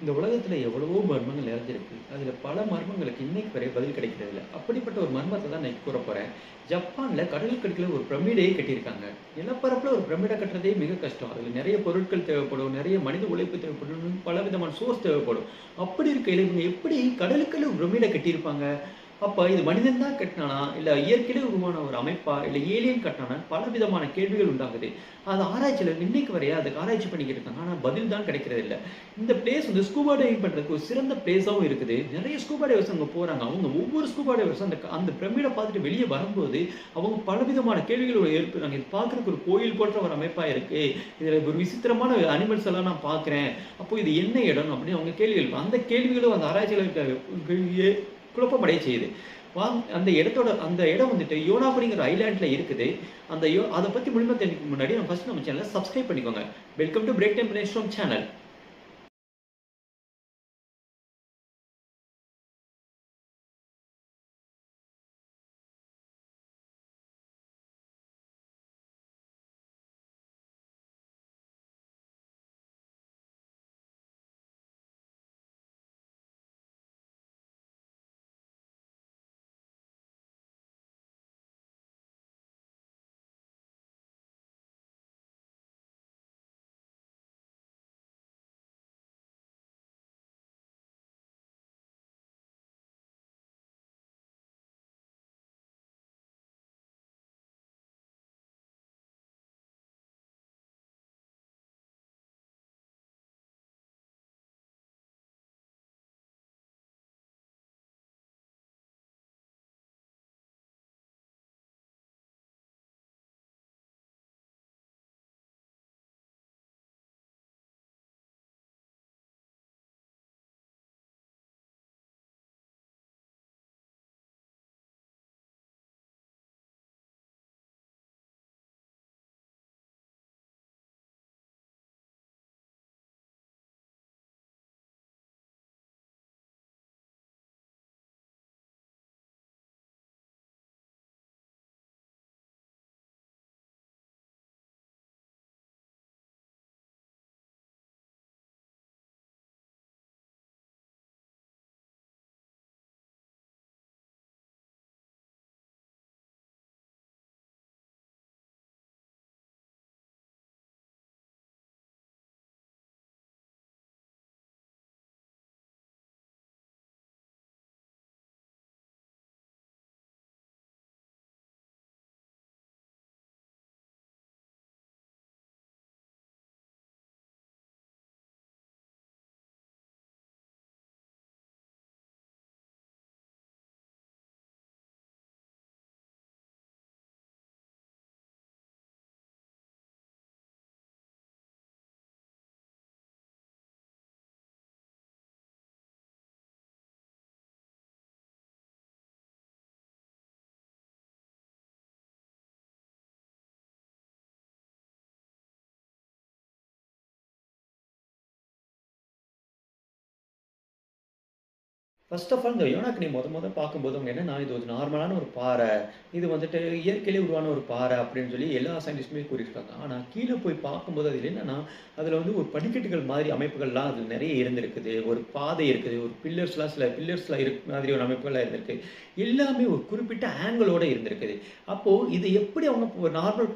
இந்த உலகத்துல எவ்வளவோ மர்மங்கள் நிறைஞ்சிருக்கு. அதுல பல மர்மங்களுக்கு இன்னைக்கு வரை பதில் கிடைக்கிறதில்ல. அப்படிப்பட்ட ஒரு மர்மத்தை தான் நான் கூறப் போறேன். ஜப்பான்ல கடலுக்கடியில ஒரு பிரமிடையே கட்டியிருக்காங்க. நிலப்பரப்புல ஒரு பிரமிடை கட்டுறதே மிக கஷ்டம். அதுல நிறைய பொருட்கள் தேவைப்படும். நிறைய மனித உழைப்பு தேவைப்படும். பல விதமான சோர்ஸ் தேவைப்படும். அப்படி இருக்கையில் இவங்க எப்படி கடலுக்குள்ள ஒரு பிரமிடை கட்டியிருப்பாங்க? அப்போ இது மனிதன் தான் கட்டினானா? இல்லை இயற்கையிலே உருவான ஒரு அமைப்பா? இல்லை ஏலியன் கட்டினானா? பலவிதமான கேள்விகள் உண்டாகுது. அது ஆராய்ச்சியில் இன்னைக்கு வரைய அதுக்கு ஆராய்ச்சி பண்ணிக்கிட்டு இருக்காங்க. ஆனால் பதில் தான் கிடைக்கிறதில்ல. இந்த பிளேஸ் வந்து ஸ்கூபா டைவிங் பண்ணுறதுக்கு ஒரு சிறந்த பிளேஸாகவும் இருக்குது. நிறைய ஸ்கூபா டைவர்ஸ் அங்கே போகிறாங்க அவங்க ஒவ்வொரு ஸ்கூபா டைவர்ஸும் அந்த அந்த பிரமிடை பார்த்துட்டு வெளியே வரும்போது, அவங்க பலவிதமான கேள்விகளோட எழுப்புறாங்க. இது பார்க்குறதுக்கு ஒரு கோயில் போன்ற ஒரு அமைப்பாக இருக்குது இதில் ஒரு விசித்திரமான அனிமல்ஸ் எல்லாம் நான் பார்க்குறேன் அப்போ இது என்ன இடம்? அப்படின்னு அவங்க கேள்வி எழுப்பு அந்த கேள்விகளும் அந்த ஆராய்ச்சியாளர்களுக்கு குழப்பமடைய செய்யுது. வா அந்த இடத்தோட அந்த இடம் வந்துட்டு அப்படிங்கிற ஐலேண்ட்டில் இருக்குது. அந்த யோ அதை பற்றி முழுமையா தெரிஞ்சுக்க முன்னாடி நம்ம ஃபஸ்ட் நம்ம சேனலை சப்ஸ்கிரைப் பண்ணிக்கோங்க. Welcome to break time brainstorm channel. First of all இந்த யோனாக்கினி மொத மொத பார்க்கும்போது அவங்க நான் இது ஒரு நார்மலான ஒரு பாறை. இது வந்துட்டு இயற்கையிலே உருவான ஒரு பாறை அப்படின்னு சொல்லி எல்லா சயின்டிஸ்ட்டுமே கூறியிருக்காங்க. ஆனால் கீழே போய் பார்க்கும்போது அதில் என்னன்னா, அதில் வந்து ஒரு படிக்கட்டுகள் மாதிரி அமைப்புகள்லாம் அதில் நிறைய இருந்திருக்குது. ஒரு பாதை இருக்குது. ஒரு பில்லர்ஸ்லாம் சில பில்லர்ஸ்லாம் இருக் மாதிரி ஒரு அமைப்புகள்லாம் இருந்திருக்கு. எல்லாமே ஒரு குறிப்பிட்ட ஆங்கிளோடு இருந்திருக்குது. அப்போது இது எப்படி அவங்க ஒரு நார்மல்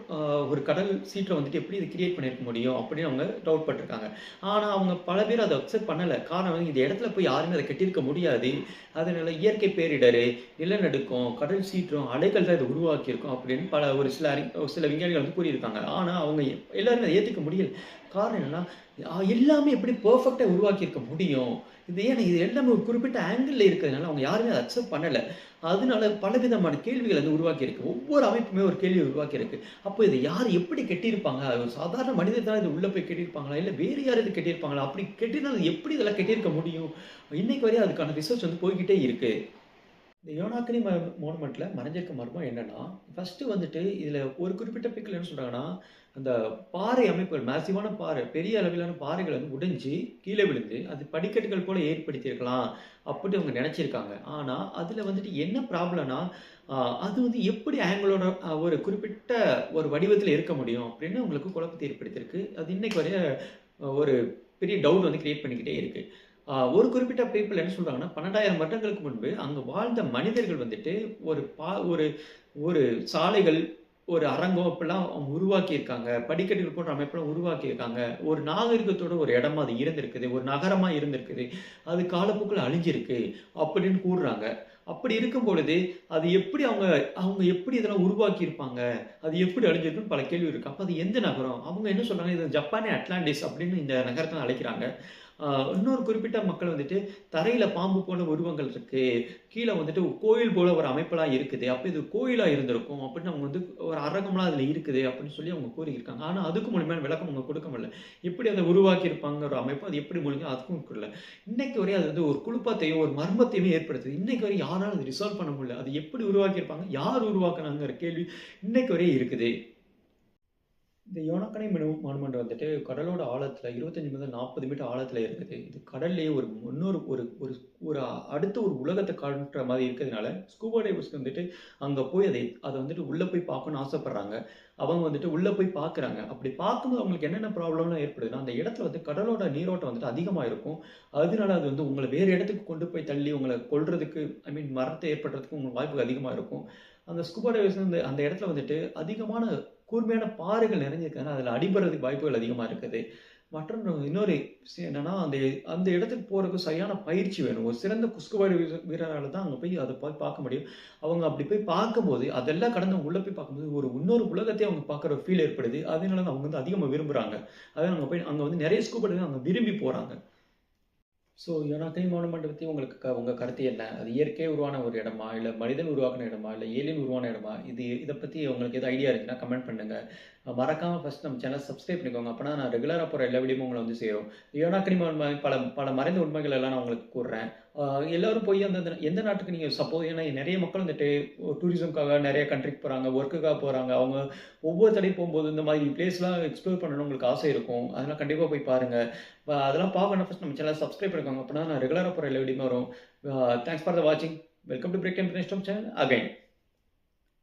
ஒரு கடல் சீட்டில் வந்துட்டு எப்படி இது கிரியேட் பண்ணியிருக்க முடியும்? அப்படின்னு அவங்க டவுட் பட்டிருக்காங்க ஆனால் அவங்க பல பேர் அதை அக்செப்ட் பண்ணல. காரணம் வந்து இந்த இடத்துல போய் யாருமே அதை கட்டியிருக்க முடியாது. அதனால இயற்கை பேரிடர் நிலநடுக்கம், கடல் சீற்றம், அலைகள் தான் இதை உருவாக்கியிருக்கும் அப்படின்னு பல ஒரு சில அறி சில விஞ்ஞானிகள் வந்து கூறியிருக்காங்க. ஆனா அவங்க எல்லாருமே அதை ஏத்துக்க முடியல. காரணம் என்னன்னா, எல்லாமே எப்படி பர்ஃபெக்டாக உருவாக்கியிருக்க முடியும்? இது ஏன் இது எல்லாமே ஒரு குறிப்பிட்ட ஆங்கிளில் இருக்கிறதுனால அவங்க யாருமே அதை அக்செப்ட் பண்ணலை அதனால பலவிதமான கேள்விகள் அது உருவாக்கியிருக்கு. ஒவ்வொரு அமைப்புமே ஒரு கேள்வி உருவாக்கியிருக்கு. அப்போ இதை யார் எப்படி கட்டியிருப்பாங்க? ஒரு சாதாரண மனிதர் தான் இது உள்ளே போய் கெட்டியிருப்பாங்களா இல்லை வேறு யார் இது கட்டியிருப்பாங்களா? அப்படி கட்டியிருந்தா எப்படி இதெல்லாம் கெட்டியிருக்க முடியும்? இன்னைக்கு வரையும் அதுக்கான ரிசர்ச் வந்து போய்க்கிட்டே இருக்குது இந்த யோனாக்கினி ம மோனுமெண்ட்ல மறைஞ்சிருக்க மர்மம் என்னென்னா ஃபஸ்ட்டு வந்துட்டு இதில் ஒரு குறிப்பிட்ட பிக்கில் என்ன சொல்கிறாங்கன்னா அந்த பாறை அமைப்புகள் மேசிவான பாறை, பெரிய அளவிலான பாறைகள் வந்து உடைஞ்சு கீழே விழுந்து, அது படிக்கட்டுகள் போல் ஏற்படுத்தியிருக்கலாம். அப்படி அவங்க நினச்சிருக்காங்க ஆனால் அதில் வந்துட்டு என்ன ப்ராப்ளம்னா, அது வந்து எப்படி ஆங்கிளோட ஒரு குறிப்பிட்ட ஒரு வடிவத்தில் இருக்க முடியும்? அப்படின்னு உங்களுக்கு குழப்பத்தை ஏற்படுத்தியிருக்கு. அது இன்னைக்கு வரைய ஒரு பெரிய டவுட் வந்து க்ரியேட் பண்ணிக்கிட்டே இருக்குது ஒரு குறிப்பிட்ட பீப்புள் என்ன சொல்கிறாங்கன்னா பன்னெண்டாயிரம் வருடங்களுக்கு முன்பு அங்கே வாழ்ந்த மனிதர்கள் வந்துட்டு ஒரு பா ஒரு ஒரு சாலைகள், ஒரு அரங்கம் அப்படிலாம் அவங்க உருவாக்கியிருக்காங்க. படிக்கட்டுகள் போன்ற அமைப்பெல்லாம் உருவாக்கியிருக்காங்க. ஒரு நாகரிகத்தோட ஒரு இடமா அது இருந்திருக்குது. ஒரு நகரமாக இருந்திருக்குது. அது காலப்போக்கில் அழிஞ்சிருக்கு அப்படின்னு கூறுறாங்க. அப்படி இருக்கும் பொழுது, அது எப்படி அவங்க அவங்க எப்படி இதெல்லாம் உருவாக்கியிருப்பாங்க? அது எப்படி அழிஞ்சிருக்குன்னு பல கேள்வி இருக்கு. அப்போ அது எந்த நகரம்? அவங்க என்ன சொல்றாங்க, இது ஜப்பானே அட்லாண்டிஸ் அப்படின்னு இந்த நகரத்தை அழைக்கிறாங்க. இன்னொரு குறிப்பிட்ட மக்கள் வந்துட்டு, தரையில பாம்பு போல உருவங்கள் இருக்கு. கீழே வந்துட்டு கோயில் போல ஒரு அமைப்பெல்லாம் இருக்குது. அப்ப இது கோயிலா இருந்திருக்கும் அப்படின்னு அவங்க வந்து ஒரு அரங்கம்லாம் அதுல இருக்குது அப்படின்னு சொல்லி அவங்க கூறியிருக்காங்க. ஆனா அதுக்கு மூலியமான விளக்கம் அவங்க கொடுக்க முடியல. எப்படி அதை உருவாக்கியிருப்பாங்க ஒரு அமைப்பு, அது எப்படி முடிஞ்சோ அதுக்கும் கொடுக்கல இன்னைக்கு வரையும் அது வந்து ஒரு குழுப்பத்தையும் ஒரு மர்மத்தையுமே ஏற்படுத்துது. இன்னைக்கு வரை யாராலும் அதை ரிசால்வ் பண்ண முடியல. அது எப்படி உருவாக்கியிருப்பாங்க? யார் உருவாக்குனாங்கிற கேள்வி இன்னைக்கு வரையும் இருக்குது. இந்த யோனக்கனை மானுமன்றம் வந்துட்டு கடலோட ஆழத்துல 25 முதல் 40 மீட்டர் ஆழத்துல இருக்குது. இது கடல்லேயே ஒரு முன்னொரு ஒரு ஒரு ஒரு அடுத்த ஒரு உலகத்தை காட்டுற மாதிரி இருக்கிறதுனால, ஸ்கூபா டைவர்ஸ் வந்துட்டு அங்க போய் அதை அதை வந்துட்டு உள்ள போய் பார்க்கணும்னு ஆசைப்படுறாங்க. அவங்க வந்துட்டு உள்ள போய் பார்க்குறாங்க. அப்படி பார்க்கும்போது அவங்களுக்கு என்னென்ன ப்ராப்ளம்லாம் ஏற்படுதுன்னா, அந்த இடத்துல வந்து கடலோட நீரோட்டம் வந்துட்டு அதிகமா இருக்கும். அதனால அது வந்து உங்களை வேறு இடத்துக்கு கொண்டு போய் தள்ளி உங்களை கொள்றதுக்கு ஐ மீன் மரத்தை ஏற்படுறதுக்கு உங்களுக்கு வாய்ப்புகள் அதிகமா இருக்கும். அந்த ஸ்கூபா டைவர்ஸ் வந்து அந்த இடத்துல வந்துட்டு அதிகமான கூர்மையான பாறைகள் நிறைஞ்சிருக்காங்க அதில் அடிபடுறதுக்கு வாய்ப்புகள் அதிகமாக இருக்குது. மற்றொன்று இன்னொரு விஷயம் என்னென்னா அந்த அந்த இடத்துக்கு போகிறதுக்கு சரியான பயிற்சி வேணும். ஒரு சிறந்த குஸ்குபாடி டைவர்ஸ் தான் அங்கே போய் அதை போய் பார்க்க முடியும். அவங்க அப்படி போய் பார்க்கும்போது, அதெல்லாம் கடந்து உள்ளே போய் பார்க்கும்போது, ஒரு இன்னொரு உலகத்தை அவங்க பார்க்குற ஃபீல் ஏற்படுது. அதனால தான் அவங்க வந்து அதிகமாக விரும்புகிறாங்க அதான் அங்கே போய் அங்கே வந்து நிறைய ஸ்கூபா அங்கே விரும்பி போகிறாங்க ஸோ யோனாக்கை மௌனமண்டை பற்றி உங்களுக்கு க உங்கள் கருத்து என்ன? அது இயற்கை உருவான ஒரு இடமா? இல்லை மனிதன் உருவாக்குன இடமா? இல்லை ஏலியன் உருவான இடமா? இது இதை பற்றி உங்களுக்கு எதுவும் ஐடியா இருக்குன்னா கமெண்ட் பண்ணுங்கள் மறக்காமல் ஃபஸ்ட் நம்ம சேனல் சப்ஸ்கிரைப் பண்ணிக்கோங்க. அப்போ நான் ரெகுலராக போகிற எல்லா வீடியோமும் உங்களை வந்து சேரும். யோனாக்கனி மௌன பல பல மறைந்த உண்மைகள் எல்லாம் நான் உங்களுக்கு கூறுறேன். எல்லாரும் போய் அந்த எந்த நாட்டுக்கு நீங்கள் சப்போஸ் ஏன்னா நிறைய மக்கள் வந்துட்டு டூரிசம்க்காக நிறைய கண்ட்ரிக்கு போகிறாங்க ஒர்க்குக்காக போகிறாங்க அவங்க ஒவ்வொரு தடையும் போகும்போது இந்த மாதிரி பிளேஸ்லாம் எக்ஸ்ப்ளோர் பண்ணணும்னு உங்களுக்கு ஆசை இருக்கும். அதெல்லாம் கண்டிப்பாக போய் பாருங்கள் அதெல்லாம் பார்க்கணும் ஃபஸ்ட் நம்ம சேனல் சப்ஸ்கிரைப் பண்ணிக்கோங்க. அப்படின்னா நான் ரெகுலராக போகிற எல்லா வரும். தேங்க்ஸ் ஃபார் த வாட்சிங். Welcome to break and channel again.